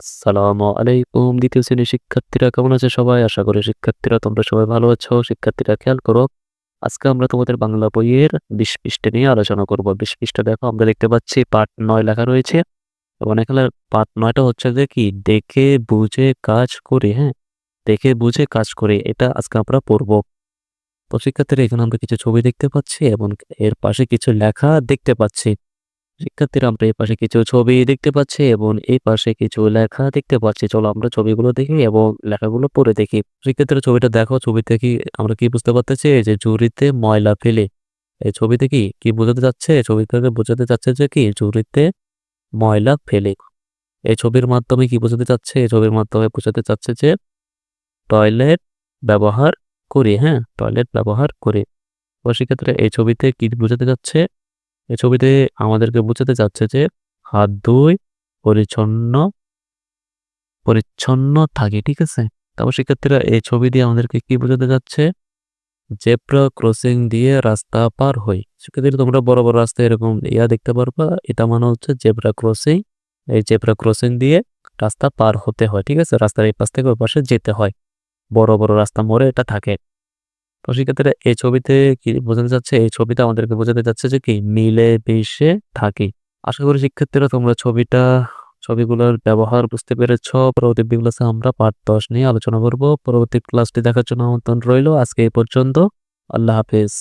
আসসালামু আলাইকুম দ্বিতীয় শ্রেণির শিক্ষার্থীরা, কেমন আছে সবাই? আশা করি শিক্ষার্থীরা তোমরা সবাই ভালো আছো। শিক্ষার্থীরা খেয়াল করো, আজকে আমরা তোমাদের বাংলা বইয়ের বিশ পৃষ্ঠা নিয়ে আলোচনা করব। বিশ পৃষ্ঠা দেখো আমরা দেখতে পাচ্ছি পাঠ নয় লেখা রয়েছে। এবং এখানে পাঠ নয়টা হচ্ছে যে কি? দেখে, বুঝে, কাজ করে হ্যাঁ? দেখে, বুঝে, কাজ করে, এটা আজকে আমরা পড়ব। তো শিক্ষার্থীরা এখানে আমরা কিছু ছবি দেখতে পাচ্ছি এবং এর পাশে কিছু লেখা দেখতে পাচ্ছি। শিক্ষার্থীরা আমরা এই পাশে কিছু ছবি দেখতে পাচ্ছি এবং এই পাশে কিছু লেখা দেখতে পাচ্ছি। চলো আমরা ছবিগুলো দেখি এবং লেখাগুলো পড়ে দেখি। শিক্ষার্থীরা ছবিটা দেখো, ছবিতে কি আমরা কি বুঝতে পারতেছি? যে ঝুড়িতে ময়লা ফেলে। এই ছবিতে কি কি বোঝাতে যাচ্ছে ছবি থেকে বোঝাতে যাচ্ছে যে কি ঝুড়িতে ময়লা ফেলে। এই ছবির মাধ্যমে কি বোঝাতে চাচ্ছে? এই ছবির মাধ্যমে বোঝাতে চাচ্ছে যে টয়লেট ব্যবহার করে হ্যাঁ? টয়লেট ব্যবহার করে। তো সেক্ষেত্রে এই ছবিতে কি বোঝাতে যাচ্ছে এই ছবিতে আমাদেরকে বোঝাতে চাচ্ছে যে হাত ধুই পরিচ্ছন্ন পরিচ্ছন্ন থাকে, ঠিক আছে? তারপর শিক্ষার্থীরা এই ছবি দিয়ে আমাদেরকে কি বোঝাতে যাচ্ছে? জেব্রা ক্রসিং দিয়ে রাস্তা পার হই। শিক্ষার্থীরা তোমরা বড় বড় রাস্তায় এরকম ইয়া দেখতে পারবা, এটা মানে হচ্ছে জেব্রা ক্রসিং। এই জেব্রা ক্রসিং দিয়ে রাস্তা পার হতে হয়, ঠিক আছে? রাস্তার এই পাশ থেকে ওই পাশে যেতে হয়। বড় বড় রাস্তা মোড়ে এটা থাকে। তো সেক্ষেত্রে এই ছবিতে কি বোঝাতে চাচ্ছে? এই ছবিটা আমাদেরকে বোঝাতে চাচ্ছে যে কি মিলে মিশে থাকি। আশা করি শিক্ষার্থীরা তোমরা ছবিটা, ছবিগুলোর ব্যবহার বুঝতে পেরেছ। পরবর্তী ক্লাসে আমরা পাঠ দশ নিয়ে আলোচনা করব। পরবর্তী ক্লাসটি দেখার জন্য আমন্ত্রণ রইল। আজকে এই পর্যন্ত। আল্লাহ হাফেজ।